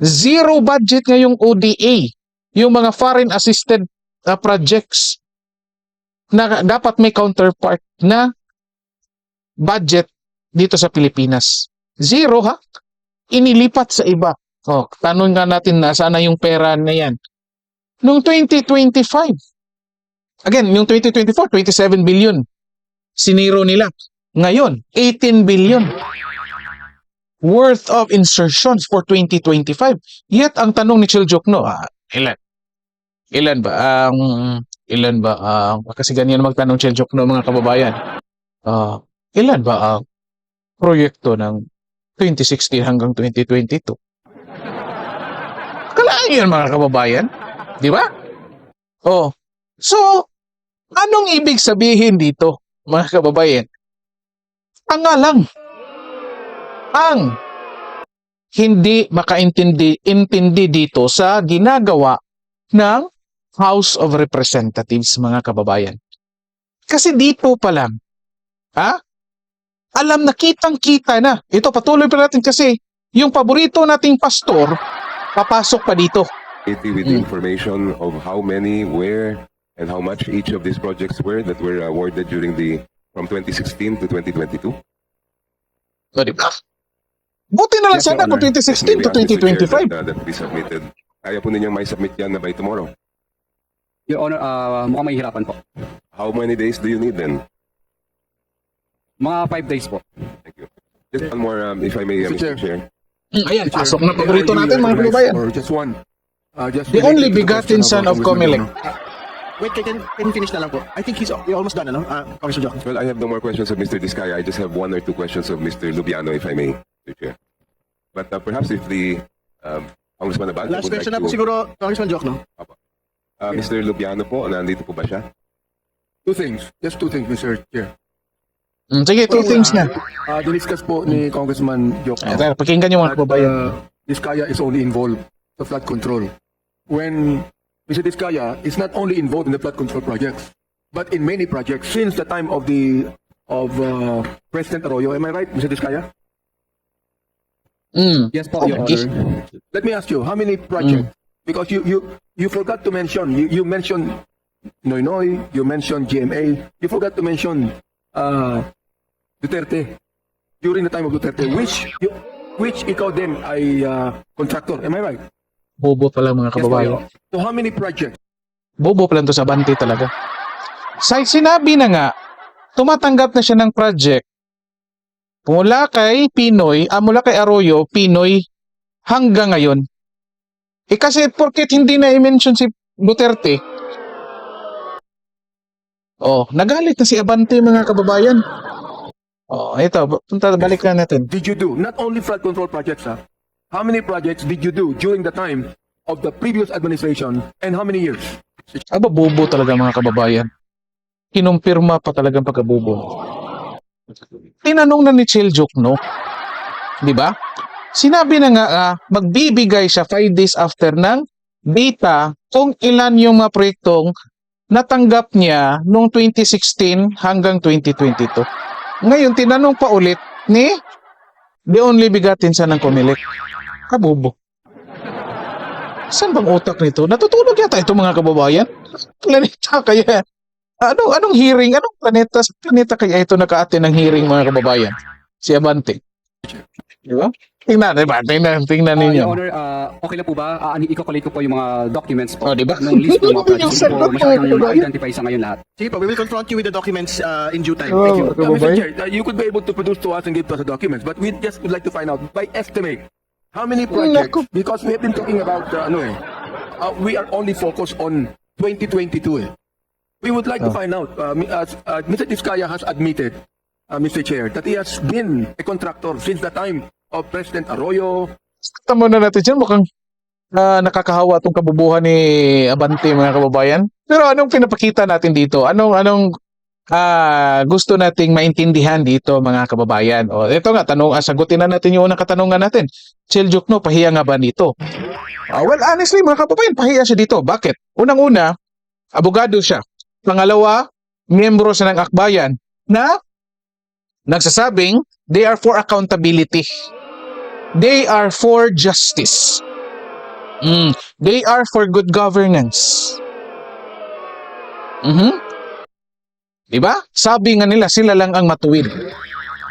Zero budget ngayong ODA. Yung mga foreign assisted uh, projects na dapat may counterpart na budget dito sa Pilipinas. Zero ha? Inilipat sa iba. Oh, tanong nga natin na sana yung pera na yan. Noong 2025, again, yung 2024, 27 billion. Siniro nila. Ngayon, 18 billion worth of insertions for 2025. Yet, ang tanong ni Chiljokno, ah, ilan? Ilan ba ang ilan ba ang kasi ganyan magtanong Chiljokno mga kababayan. Ah, ilan ba ang proyekto ng 2016 hanggang 2022? Kalaan yun mga kababayan. Di ba? Oh. So, anong ibig sabihin dito, mga kababayan? Tanga lang. Ang hindi makaintindi intindi dito sa ginagawa ng House of Representatives, mga kababayan. Kasi dito pa lang, ha? Alam na kitang-kita na. Ito, patuloy pa natin kasi yung paborito nating pastor, papasok pa dito. With the Mm. information of how many, where, and how much each of these projects were that were awarded during the from 2016 to 2022? O, di ba? Buti na lang Yes, sana kung Honor. 2016 to Maybe ask Mr. Chair 2025. That, uh, that be submitted. Kaya po ninyong may submit yan na by tomorrow. Your Honor, ah, mukhang mahihirapan po. How many days do you need then? Mga 5 days po. Thank you. Just one more, um, if I may, uh, Mr. Mr. Chair. Mm, Ayan, Chair, pasok na paborito natin mga kababayan. just one. Uh, just The only begotten son of Comelec. Wait, can, can you finish na lang po? I think he's almost done, ano? Uh, Congressman Joaquin. Well, I have no more questions of Mr. Discaya. I just have one or two questions of Mr. Lubiano, if I may, Mr. Chair. But uh, perhaps if the um, Congressman Abante Last would like question na po to... siguro, Congressman Joc, no? Uh, Mr. Lubiano po, nandito po ba siya? Two things. Just two things, Mr. Chair. Mm, sige, two things na. Uh, diniscuss po ni Congressman Jok. Ayan, pakinggan yung mga that kababayan. uh, Diskaya is only involved sa flood control. When Mr. Diskaya is not only involved in the flood control projects, but in many projects since the time of the of uh, President Arroyo. Am I right, Mr. Diskaya? Mm. Yes po, Your Okay. Honor. Let me ask you, how many projects? Because you you you forgot to mention you, you mentioned Noy Noy, you mentioned GMA, you forgot to mention uh, Duterte during the time of Duterte, which you, which ikaw din ay uh, contractor. Am I right? Bobo pa lang mga Yes, kababayan. po. So how many projects? Bobo pa lang to sa bante talaga. Sa sinabi na nga, tumatanggap na siya ng project mula kay Pinoy, ah, mula kay Arroyo, Pinoy, hanggang ngayon. Eh kasi porket hindi na i-mention si Duterte, oh, nagalit na si Abante mga kababayan. Oh, ito, punta, balik na natin. Did you do not only flood control projects? Ha? How many projects did you do during the time of the previous administration and how many years? Aba, bobo talaga mga kababayan. Kinumpirma pa talagang pagkabobo. Tinanong na ni Chiljok, no? Di ba? Sinabi na nga, ah, magbibigay siya 5 days after ng data kung ilan yung mga proyektong natanggap niya noong 2016 hanggang 2022. Ngayon, tinanong pa ulit ni The Only Bigatin sa ng Comelec. Kabobo. Saan bang utak nito? Natutulog yata ito mga kababayan? Planeta kaya? Ano, anong hearing? Anong planeta? Sa planeta kaya ito naka ng hearing mga kababayan? Si Abante. Di ba? Tingnan, di ba? Tingnan, tingnan Ah, ninyo. Your Honor, ah, okay lang po ba? Uh, i-calculate ko po yung mga documents po. Oh, di ba? Nung list ng mga projects. Hindi po masyadong ma-identify sa ngayon lahat. Sige po, we will confront you with the documents uh, in due time. Oh. Thank you. Uh, Mr. Chair, uh, you could be able to produce to us and give to us the documents, but we just would like to find out by estimate how many projects Naku. because we have been talking about uh, ano eh, uh, we are only focused on 2022 eh. We would like to Oh. find out uh, mi- uh, uh, Mr. Diskaya has admitted uh, Mr. Chair that he has been a contractor since the time of President Arroyo. Tama na natin dyan. Mukhang ah, nakakahawa itong kabubuhan ni Abante mga kababayan. Pero anong pinapakita natin dito? Anong, anong ah, gusto nating maintindihan dito mga kababayan? O, ito nga, tanong, ah, sagutin na natin yung unang katanungan natin. Chiljok no, pahiya nga ba dito? Ah, well, honestly mga kababayan, pahiya siya dito. Bakit? Unang-una, abogado siya. Pangalawa, miyembro siya ng akbayan na nagsasabing they are for accountability. They are for justice. Mm, they are for good governance. Mhm. 'Di ba? Sabi nga nila sila lang ang matuwid.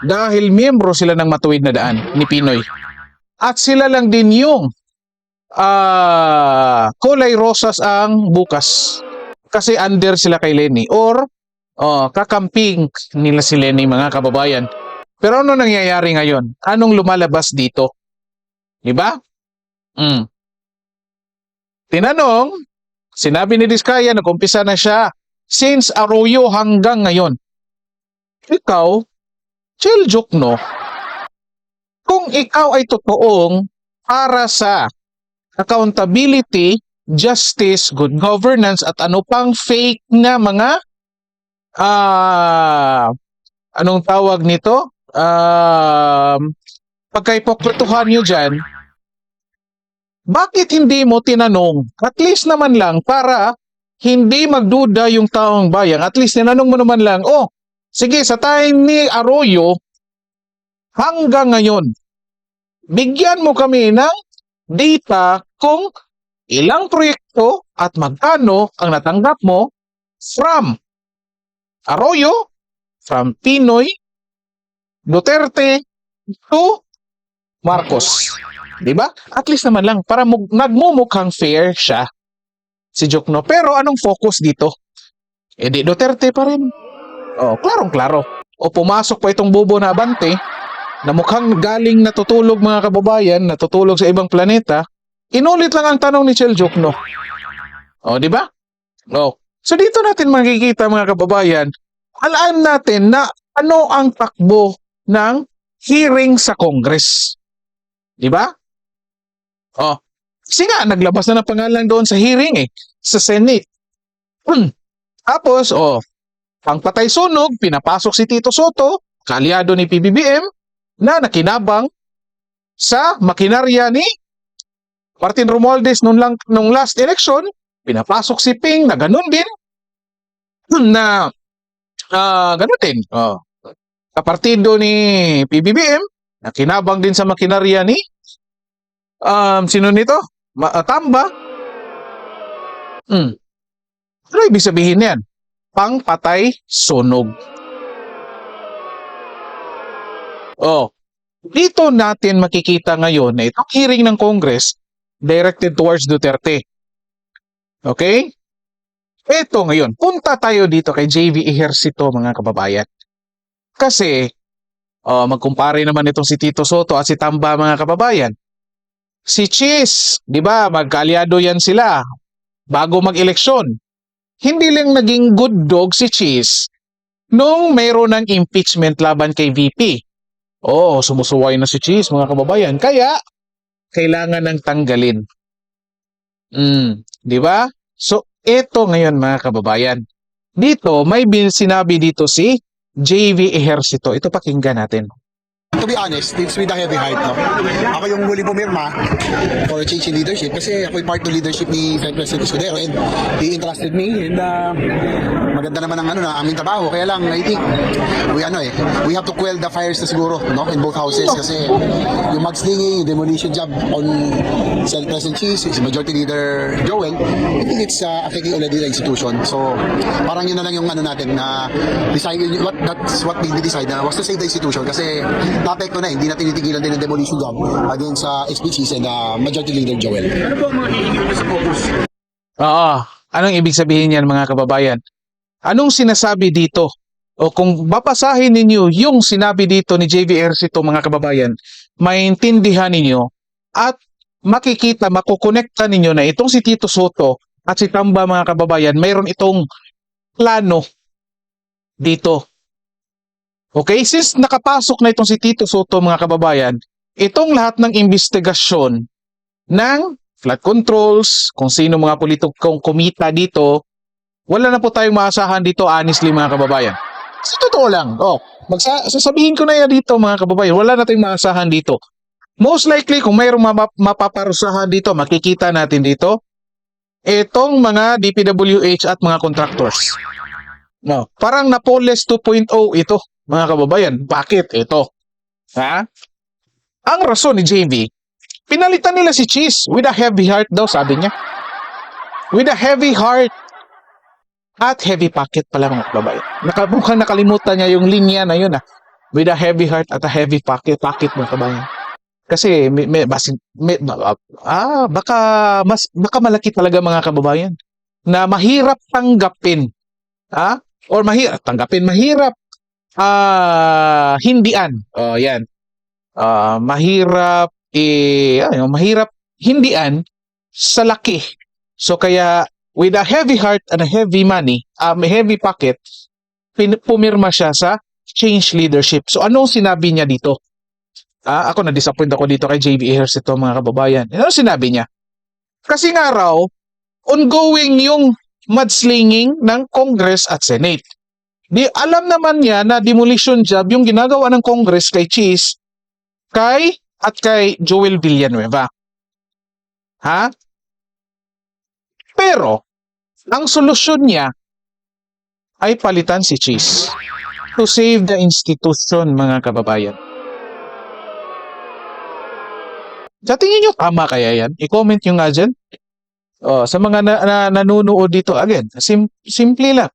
Dahil miyembro sila ng matuwid na daan ni Pinoy. At sila lang din yung ah kulay rosas ang bukas. Kasi under sila kay Lenny or oh, kakamping nila si Lenny mga kababayan. Pero ano nangyayari ngayon? Anong lumalabas dito? 'Di ba? Mm. Tinanong, sinabi ni Diskaya, nag-umpisa na siya since Arroyo hanggang ngayon. Ikaw, chill joke no? Kung ikaw ay totoong para sa accountability, justice, good governance, at ano pang fake na mga ah anong tawag nito? Um, pagkaipokrituhan nyo dyan, bakit hindi mo tinanong? At least naman lang para hindi magduda yung taong bayan. At least tinanong mo naman lang, oh, sige, sa time ni Arroyo, hanggang ngayon, bigyan mo kami ng data kung ilang proyekto at magkano ang natanggap mo from Arroyo, from Pinoy, Duterte, to Marcos. 'Di ba? At least naman lang para mug- nagmumukhang fair siya. Si Jokno. Pero anong focus dito? Eh di Duterte pa rin. Oh, klarong-klaro. O pumasok pa itong bubo na abante na mukhang galing natutulog mga kababayan, natutulog sa ibang planeta. Inulit lang ang tanong ni Chel Jokno. Oh, di ba? Oh. So dito natin makikita mga kababayan, alaan natin na ano ang takbo ng hearing sa Congress. Di ba? Oh. Kasi nga, naglabas na ng pangalan doon sa hearing eh, sa Senate. Hmm. Tapos, oh, pangpatay sunog, pinapasok si Tito Soto, kalyado ni PBBM, na nakinabang sa makinarya ni Martin Romualdez nung, lang, nung last election, pinapasok si Ping na ganun din, na ah ganun din. Oh. Kapartido ni PBBM, na kinabang din sa makinarya ni um, sino nito? Ma- ah, Tamba. Hmm. Ano ibig sabihin yan? Pangpatay sunog. Oh. Dito natin makikita ngayon na itong hearing ng Congress directed towards Duterte. Okay? Ito ngayon, punta tayo dito kay JV Ejercito mga kababayan. Kasi, oh, magkumpare naman itong si Tito Soto at si Tamba mga kababayan. Si Cheese, di ba, magkalyado yan sila bago mag-eleksyon. Hindi lang naging good dog si Cheese nung mayroon ng impeachment laban kay VP. Oo, sumusuway na si Cheese mga kababayan. Kaya, kailangan ng tanggalin. Mm, di ba? So, ito ngayon mga kababayan. Dito, may bin sinabi dito si JV Ejercito. Ito pakinggan natin. To be honest, it's with a heavy heart, no? Ako yung huli pumirma for change in leadership kasi ako yung part ng leadership ni Senate President Escudero and he entrusted me and uh, maganda naman ang ano na aming trabaho. Kaya lang, I think, we ano eh, we have to quell the fires na siguro, no? In both houses kasi yung mudslinging, yung demolition job on Senate President Cheese, si Majority Leader Joel, I think it's uh, affecting already the institution. So, parang yun na lang yung ano natin na decide, what, that's what we decide na was to save the institution kasi naapekto na, hindi na tinitigilan din ang demolition job against sa SPCs and uh, Majority Leader Joel. Oo. Anong ibig sabihin yan mga kababayan? Anong sinasabi dito? O kung babasahin ninyo yung sinabi dito ni JV Ercito mga kababayan, maintindihan ninyo at makikita, makukonekta ninyo na itong si Tito Soto at si Tamba mga kababayan, mayroon itong plano dito. Okay? Since nakapasok na itong si Tito Soto mga kababayan, itong lahat ng investigasyon ng flood controls, kung sino mga politikong kumita dito, wala na po tayong maasahan dito, honestly mga kababayan. Sa totoo lang, oh, magsa sasabihin ko na yan dito mga kababayan, wala na tayong maasahan dito. Most likely, kung mayroong mapa- mapaparusahan dito, makikita natin dito, itong mga DPWH at mga contractors. No, parang Napoles 2.0 ito, mga kababayan. Bakit? Ito. Ha? Ang rason ni JV, Pinalitan nila si Cheese with a heavy heart daw, sabi niya. With a heavy heart. At heavy pocket pala mga kababayan. Naka, mukhang nakalimutan niya yung linya na yun ah. With a heavy heart at a heavy pocket, pocket mga kababayan. Kasi may, may, basin, may, ah, baka mas baka malaki talaga mga kababayan na mahirap tanggapin. Ha? Or mahirap tanggapin, mahirap ah hindian. Oh, yan. Ah, mahirap eh ano, mahirap hindian sa laki. So kaya with a heavy heart and a heavy money, um, heavy pocket, pumirma siya sa change leadership. So anong sinabi niya dito? Ah, ako na-disappoint ako dito kay JB Ayers ito mga kababayan. Ano sinabi niya? Kasi nga raw, ongoing yung mudslinging ng Congress at Senate. Di alam naman niya na demolition job yung ginagawa ng Congress kay Cheese, kay at kay Joel Villanueva. Ha? Pero, ang solusyon niya ay palitan si Cheese to save the institution, mga kababayan. Sa tingin nyo, tama kaya yan? I-comment nyo nga dyan. Oh, sa mga na, na, nanunood dito, again, sim, simple lang.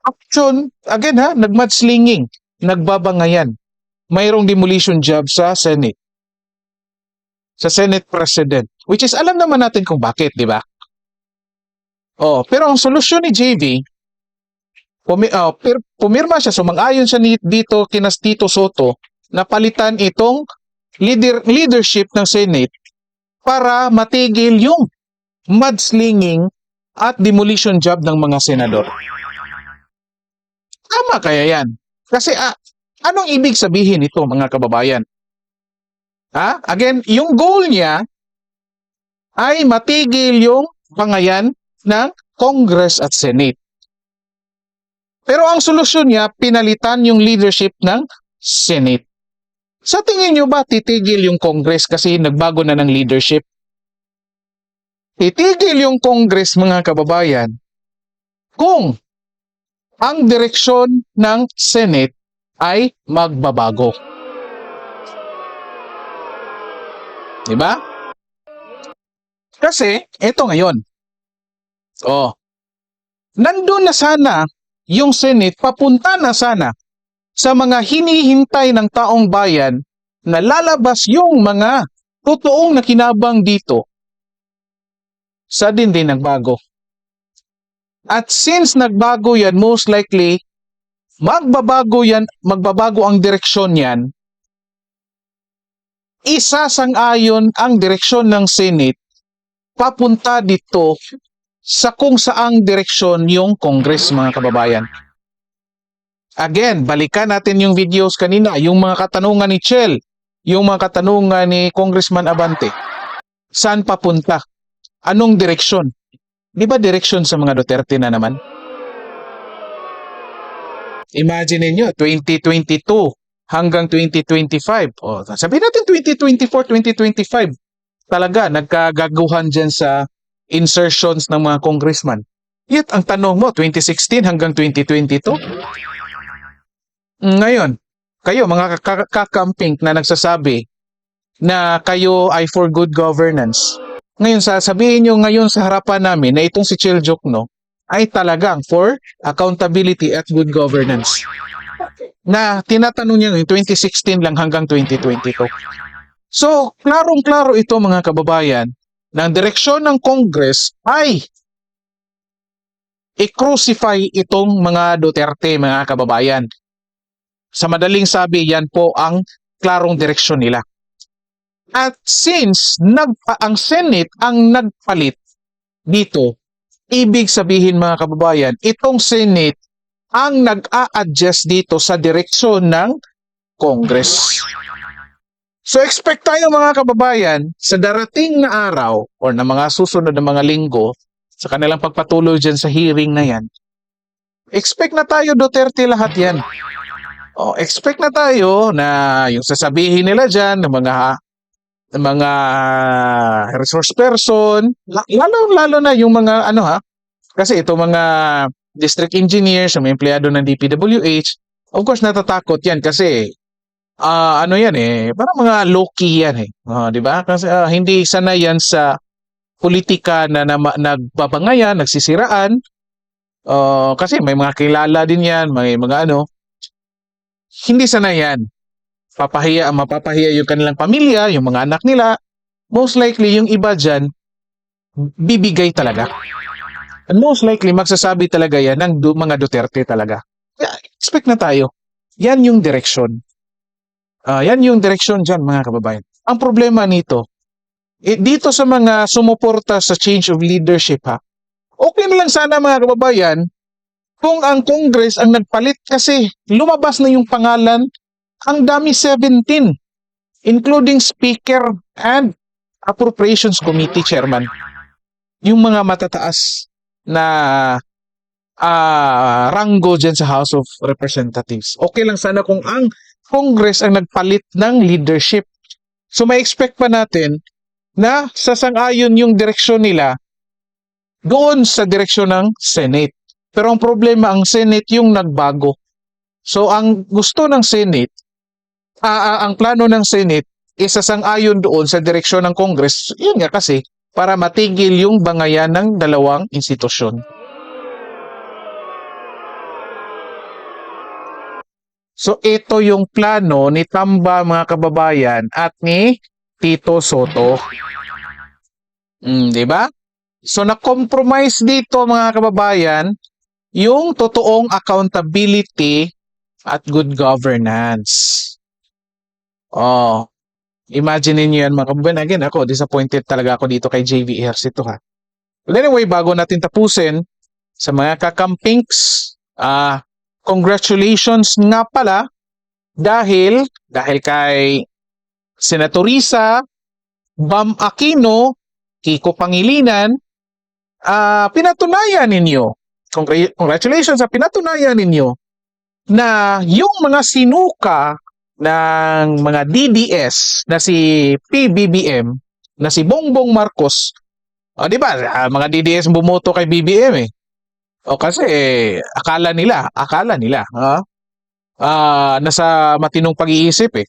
Action, again ha, nagmudslinging, nagbabangayan. Mayroong demolition job sa Senate. Sa Senate President. Which is, alam naman natin kung bakit, di ba? Oh, pero ang solusyon ni JV, pumi, oh, pir, pumirma siya, sumang-ayon siya dito kinas Tito Soto na palitan itong leader, leadership ng Senate para matigil yung mudslinging at demolition job ng mga senador. Tama kaya yan? Kasi ah, anong ibig sabihin ito mga kababayan? Ha? Again, yung goal niya ay matigil yung pangayan ng Congress at Senate. Pero ang solusyon niya, pinalitan yung leadership ng Senate. Sa tingin nyo ba titigil yung Congress kasi nagbago na ng leadership? Titigil yung Congress mga kababayan kung ang direksyon ng Senate ay magbabago. Diba? Kasi, eto ngayon. Oh. Nandun na sana yung Senate, papunta na sana sa mga hinihintay ng taong bayan na lalabas yung mga totoong nakinabang dito sa din din nagbago. At since nagbago yan, most likely, magbabago yan, magbabago ang direksyon yan, isasang-ayon ang direksyon ng Senate papunta dito sa kung saang direksyon yung Congress, mga kababayan. Again, balikan natin yung videos kanina, yung mga katanungan ni Chel, yung mga katanungan ni Congressman Abante. Saan papunta? Anong direksyon? Di ba direksyon sa mga Duterte na naman? Imagine niyo 2022 hanggang 2025. O, sabihin natin 2024, 2025. Talaga, nagkagaguhan dyan sa insertions ng mga congressman. Yet, ang tanong mo, 2016 hanggang 2022? Ngayon, kayo mga kak- kakamping na nagsasabi na kayo ay for good governance. Ngayon, sasabihin nyo ngayon sa harapan namin na itong si Chil Jokno ay talagang for accountability at good governance. Na tinatanong niya yung 2016 lang hanggang 2022. So, klarong-klaro ito mga kababayan, ng direksyon ng Congress ay i-crucify itong mga Duterte mga kababayan. Sa madaling sabi, yan po ang klarong direksyon nila. At since nag, ang Senate ang nagpalit dito, ibig sabihin mga kababayan, itong Senate ang nag-a-adjust dito sa direksyon ng Congress. So expect tayo mga kababayan sa darating na araw or na mga susunod na mga linggo sa kanilang pagpatuloy dyan sa hearing na yan. Expect na tayo Duterte lahat yan. Oh, expect na tayo na yung sasabihin nila dyan ng mga ng mga resource person, la- lalo lalo na yung mga ano ha, kasi ito mga district engineers, mga empleyado ng DPWH, of course natatakot yan kasi ah, ano yan eh, parang mga low-key yan eh. Ah, di ba? Kasi ah, hindi sanay yan sa politika na, na nagbabangayan, nagsisiraan. Ah, kasi may mga kilala din yan, may mga ano. Hindi sanay yan. Papahiya, mapapahiya yung kanilang pamilya, yung mga anak nila. Most likely, yung iba dyan, bibigay talaga. And most likely, magsasabi talaga yan ng du- mga Duterte talaga. Kaya, expect na tayo. Yan yung direction. Ah, yan yung direction dyan, mga kababayan. Ang problema nito, eh, dito sa mga sumuporta sa change of leadership, ha, okay na lang sana mga kababayan kung ang Congress ang nagpalit kasi lumabas na yung pangalan, ang dami 17, including Speaker and Appropriations Committee Chairman. Yung mga matataas na ah ranggo dyan sa House of Representatives. Okay lang sana kung ang Congress ang nagpalit ng leadership. So may expect pa natin na sasang-ayon yung direksyon nila doon sa direksyon ng Senate. Pero ang problema, ang Senate yung nagbago. So ang gusto ng Senate, ah, ang plano ng Senate, isasang-ayon doon sa direksyon ng Congress. Yun nga kasi, para matigil yung bangayan ng dalawang institusyon. So ito yung plano ni Tamba mga kababayan at ni Tito Soto. Mm, 'di ba? So na-compromise dito mga kababayan yung totoong accountability at good governance. Oh, imagine niyo yan mga kababayan. Again, ako, disappointed talaga ako dito kay JV Ejercito ha. But anyway, bago natin tapusin, sa mga kakampinks, ah, congratulations nga pala dahil dahil kay Senator Risa, Bam Aquino, Kiko Pangilinan, ah pinatunayan ninyo. Congra- Congratulations sa pinatunayan ninyo na yung mga sinuka ng mga DDS na si PBBM, na si Bongbong Marcos, o di ba, ah, mga DDS bumoto kay BBM eh. O kasi eh, akala nila, akala nila, ha? Ah, nasa matinong pag-iisip eh.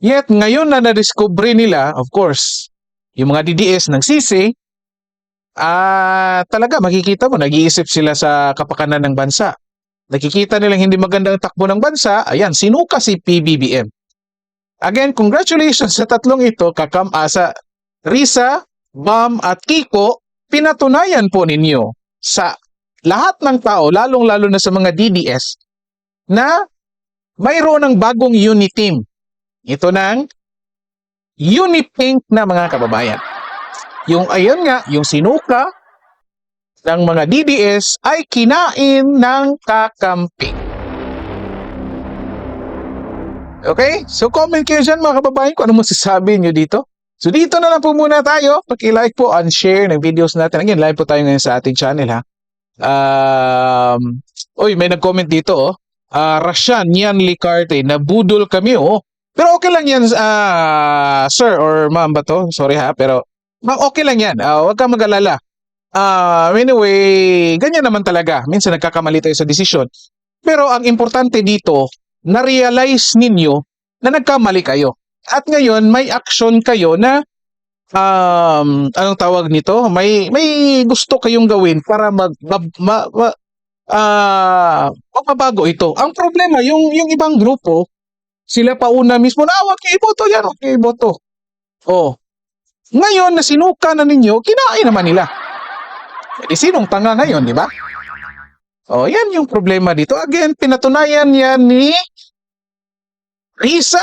Yet ngayon na na-discover nila, of course, yung mga DDS nagsisi, ah talaga makikita mo nag-iisip sila sa kapakanan ng bansa. Nakikita nilang hindi magandang takbo ng bansa, ayan, sinuka si PBBM. Again, congratulations sa tatlong ito, kakam ah, sa Risa, Bam at Kiko, pinatunayan po ninyo sa lahat ng tao, lalong-lalo na sa mga DDS, na mayroon ng bagong unit team. Ito ng Unipink na mga kababayan. Yung ayun nga, yung sinuka ng mga DDS ay kinain ng kakamping. Okay? So comment kayo dyan mga kababayan kung ano masasabi nyo dito. So dito na lang po muna tayo. Paki-like po and share ng videos natin. Again, live po tayo ngayon sa ating channel ha. Um, oy, may nag-comment dito oh. Ah, Rashan Yan Licarte, nabudol kami oh. Pero okay lang yan, ah, sir or ma'am ba to? Sorry ha, pero okay lang yan. Ah, huwag kang mag-alala. Ah, anyway, ganyan naman talaga. Minsan nagkakamali tayo sa desisyon. Pero ang importante dito, na-realize ninyo na nagkamali kayo. At ngayon, may action kayo na um, anong tawag nito? May may gusto kayong gawin para mag ma, ma, ma- ah, magbabago ito. Ang problema, yung yung ibang grupo, sila pa una mismo na, ah, wag kayo iboto yan, wag kayo iboto. Oh. Ngayon na sinuka na ninyo, kinain naman nila. Eh, sinong tanga ngayon, di ba? Oh, yan yung problema dito. Again, pinatunayan yan ni Risa,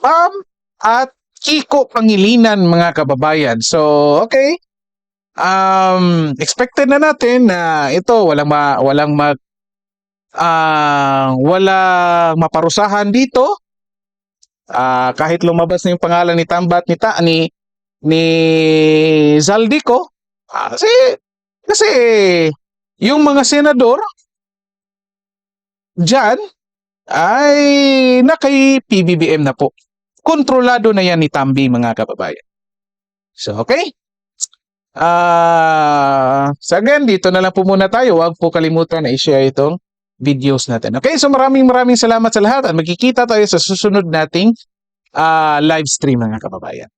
Bam, at Kiko Pangilinan, mga kababayan. So, okay. Um, expected na natin na ito walang ma, walang mag ah walang maparusahan dito. Ah, kahit lumabas na yung pangalan ni Tambat ni Ta ni ni Zaldico, ah, kasi kasi yung mga senador diyan ay na kay PBBM na po. Kontrolado na yan ni Tambi mga kababayan. So, okay? Ah, so again, dito na lang po muna tayo. Huwag po kalimutan na i-share itong videos natin. Okay, so maraming maraming salamat sa lahat at magkikita tayo sa susunod nating ah, live stream mga kababayan.